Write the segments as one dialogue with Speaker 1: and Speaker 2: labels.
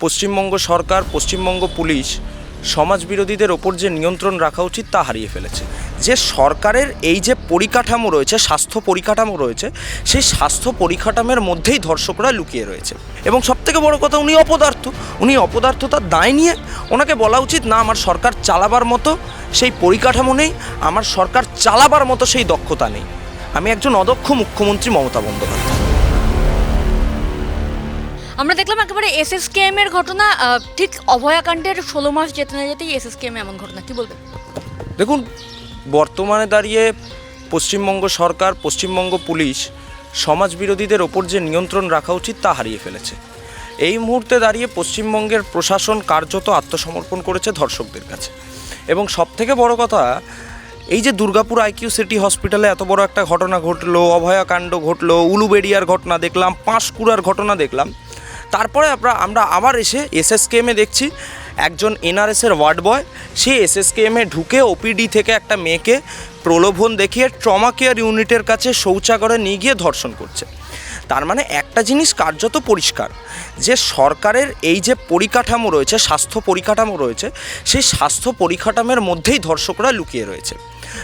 Speaker 1: পশ্চিমবঙ্গ সরকার, Paschimbanga police সমাজ বিরোধীদের ওপর যে নিয়ন্ত্রণ রাখা উচিত তা হারিয়ে ফেলেছে। যে সরকারের এই যে পরিকাঠামো রয়েছে, স্বাস্থ্য পরিকাঠামো রয়েছে, সেই স্বাস্থ্য পরিকাঠামোর মধ্যেই ধর্ষকরা লুকিয়ে রয়েছে। এবং সবথেকে বড় কথা, উনি অপদার্থ। উনি অপদার্থতার দায় নিয়ে ওনাকে বলা উচিত, না, আমার সরকার চালাবার মতো সেই পরিকাঠামো নেই, আমার সরকার চালাবার মতো সেই দক্ষতা নেই। আমি একজন অদক্ষ মুখ্যমন্ত্রী মমতা বন্দ্যোপাধ্যায়।
Speaker 2: আমরা দেখলাম একেবারে এসএসকেএম এর ঘটনা ঠিক অভয়াকাণ্ডের ষোলো মাস যেতে না যেতেই এস এস কে এম এমন ঘটনা, কি বলবেন?
Speaker 1: দেখুন, বর্তমানে দাঁড়িয়ে পশ্চিমবঙ্গ সরকার, পশ্চিমবঙ্গ পুলিশ সমাজ বিরোধীদের ওপর যে নিয়ন্ত্রণ রাখা উচিত তা হারিয়ে ফেলেছে। এই মুহূর্তে দাঁড়িয়ে পশ্চিমবঙ্গের প্রশাসন কার্যত আত্মসমর্পণ করেছে ধর্ষকদের কাছে। এবং সবথেকে বড় কথা, এই যে দুর্গাপুর আইকিউ সিটি হসপিটালে এত বড় একটা ঘটনা ঘটলো, অভয়াকাণ্ড ঘটলো, উলুবেড়িয়ার ঘটনা দেখলাম, পাঁশকুড়ার ঘটনা দেখলাম তারপরে আমরা আমরা আবার এসে এসএসকেএমে দেখছি একজন এনআরএসের ওয়ার্ড বয়। সে এসএসকেএমে ঢুকে ওপিডি থেকে একটা মেয়েকে প্রলোভন দেখিয়ে ট্রমা কেয়ার ইউনিটের কাছে শৌচাগারে নিয়ে গিয়ে ধর্ষণ করছে। তার মানে একটা জিনিস কার্যত পরিষ্কার, যে সরকারের এই যে পরিকাঠামো রয়েছে, স্বাস্থ্য পরিকাঠামো রয়েছে, সেই স্বাস্থ্য পরিকাঠামোর মধ্যেই ধর্ষকরা লুকিয়ে রয়েছে।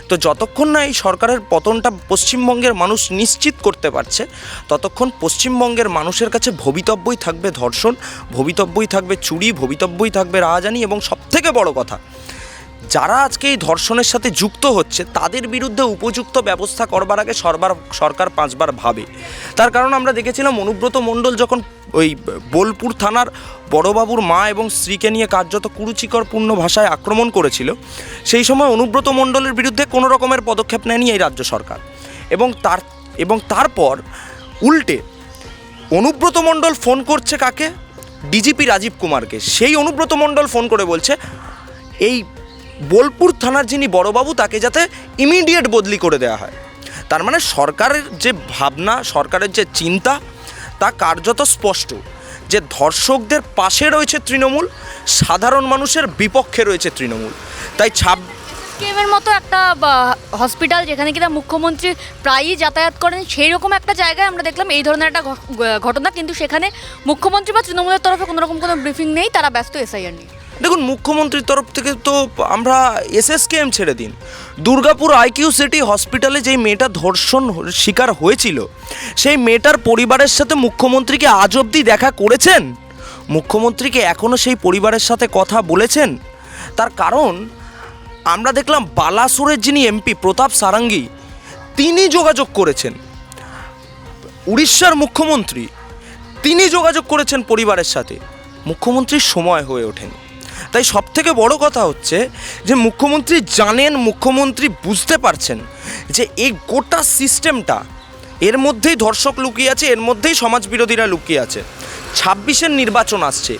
Speaker 1: তো যতক্ষণ না এই সরকারের পতনটা পশ্চিমবঙ্গের মানুষ নিশ্চিত করতে পারছে, ততক্ষণ পশ্চিমবঙ্গের মানুষের কাছে ভবিতব্যই থাকবে ধর্ষণ, ভবিতব্যই থাকবে চুরি, ভবিতব্যই থাকবে রাহাজানি এবং সবথেকে বড় কথা যারা আজকে এই ধর্ষণের সাথে যুক্ত হচ্ছে, তাদের বিরুদ্ধে উপযুক্ত ব্যবস্থা করবার আগে সরবার, সরকার পাঁচবার ভাবে। তার কারণ আমরা দেখেছিলাম, অনুব্রত মণ্ডল যখন ওই বোলপুর থানার বড়বাবুর মা এবং স্ত্রীকে নিয়ে কার্যত কুরুচিকরপূর্ণ ভাষায় আক্রমণ করেছিল, সেই সময় অনুব্রত মণ্ডলের বিরুদ্ধে কোনো রকমের পদক্ষেপ নেয়নি এই রাজ্য সরকার। এবং তার, এবং তারপর উল্টে অনুব্রত মণ্ডল ফোন করছে কাকে? ডিজিপি রাজীব কুমারকে। সেই অনুব্রত মণ্ডল ফোন করে বলছে, এই বোলপুর থানার যিনি বড়বাবু, তাকে যাতে ইমিডিয়েট বদলি করে দেওয়া হয়। তার মানে সরকারের যে ভাবনা, সরকারের যে চিন্তা, তা কার্যত স্পষ্ট। যে ধর্ষকদের পাশে রয়েছে তৃণমূল, সাধারণ মানুষের বিপক্ষে রয়েছে তৃণমূল। তাই
Speaker 2: এসএসকেএম এর মতো একটা হসপিটাল যেখানে কিনা মুখ্যমন্ত্রী প্রায়ই যাতায়াত করেন সেই রকম একটা জায়গায় আমরা দেখলাম এই ধরনের একটা ঘটনা। কিন্তু সেখানে মুখ্যমন্ত্রী বা তৃণমূলের তরফে কোনো রকম কোনো ব্রিফিং নেই, তারা ব্যস্ত এসআইআর নিয়ে।
Speaker 1: দেখুন, মুখ্যমন্ত্রীর তরফ থেকে তো আমরা এসএসকেএম ছেড়ে দিন। দুর্গাপুর আইকিউ সিটি হসপিটালে যেই মেয়েটা ধর্ষণ শিকার হয়েছিল, সেই মেয়েটার পরিবারের সাথে মুখ্যমন্ত্রীকে আজ অবধি দেখা করেছেন? মুখ্যমন্ত্রীকে এখনও সেই পরিবারের সাথে কথা বলেছেন? তার কারণ, আমরা দেখলাম বালাসুরের যিনি এমপি প্রতাপ সারাঙ্গী, তিনি যোগাযোগ করেছেন। উড়িষ্যার মুখ্যমন্ত্রী, তিনি যোগাযোগ করেছেন পরিবারের সাথে। মুখ্যমন্ত্রীর সময় হয়ে ওঠেনি। তাই সব থেকে বড় কথা হচ্ছে যে মুখ্যমন্ত্রী জানেন, মুখ্যমন্ত্রী বুঝতে পারছেন যে এই গোটা সিস্টেমটা এর মধ্যেই ধর্ষক লুকিয়ে আছে, এর মধ্যেই সমাজ বিরোধীরা লুকিয়ে আছে। ছাব্বিশের নির্বাচন আসছে।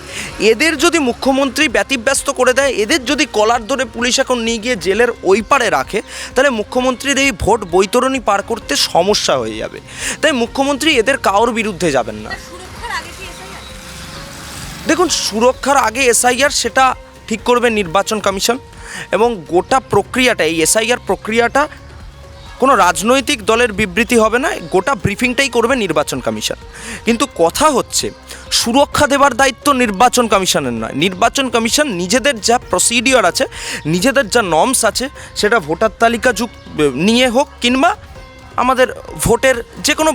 Speaker 1: এদের যদি মুখ্যমন্ত্রী ব্যতিব্যস্ত করে দেয়, এদের যদি কলার ধরে পুলিশ এখন নিয়ে গিয়ে জেলের ওই পারে রাখে, তাহলে মুখ্যমন্ত্রীর এই ভোট বৈতরণী পার করতে সমস্যা হয়ে যাবে। তাই মুখ্যমন্ত্রী এদের কারোর বিরুদ্ধে যাবেন না। দেখুন, সুরক্ষার আগে এসআইআর সেটা ঠিক করবে নির্বাচন কমিশন এবং গোটা প্রক্রিয়াটা, এই এসআইআর প্রক্রিয়াটা কোনো রাজনৈতিক দলের বিবৃতি হবে না, গোটা ব্রিফিংটাই করবে নির্বাচন কমিশন। কিন্তু কথা হচ্ছে, সুরক্ষা দেবার দায়িত্ব নির্বাচন কমিশনের নয়। নির্বাচন কমিশন নিজেদের যা প্রসিডিওর আছে, নিজেদের যা নর্মস আছে, সেটা ভোটার তালিকা যুগ নিয়ে হোক কিংবা আমাদের ভোটের যে কোনো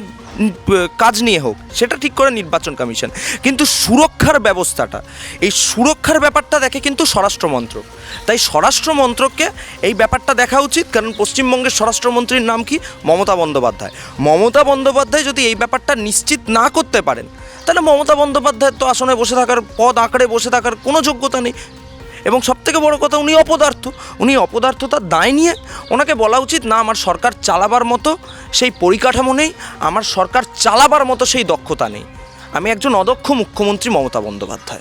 Speaker 1: কাজ নিয়ে হোক, সেটা ঠিক করে নির্বাচন কমিশন। কিন্তু সুরক্ষার ব্যবস্থাটা, এই সুরক্ষার ব্যাপারটা দেখে কিন্তু স্বরাষ্ট্র মন্ত্রক। তাই স্বরাষ্ট্র মন্ত্রককে এই ব্যাপারটা দেখা উচিত, কারণ পশ্চিমবঙ্গের স্বরাষ্ট্রমন্ত্রীর নাম কি? মমতা বন্দ্যোপাধ্যায়। মমতা বন্দ্যোপাধ্যায় যদি এই ব্যাপারটা নিশ্চিত না করতে পারেন, তাহলে মমতা বন্দ্যোপাধ্যায়ের তো আসনে বসে থাকার, পদ আঁকড়ে বসে থাকার কোনো যোগ্যতা নেই। এবং সবথেকে বড় কথা উনি অপদার্থ। উনি অপদার্থতার দায় নিয়ে ওনাকে বলা উচিত, না, আমার সরকার চালাবার মতো সেই পরিকাঠামো নেই, আমার সরকার চালাবার মতো সেই দক্ষতা নেই। আমি একজন অদক্ষ মুখ্যমন্ত্রী মমতা বন্দ্যোপাধ্যায়।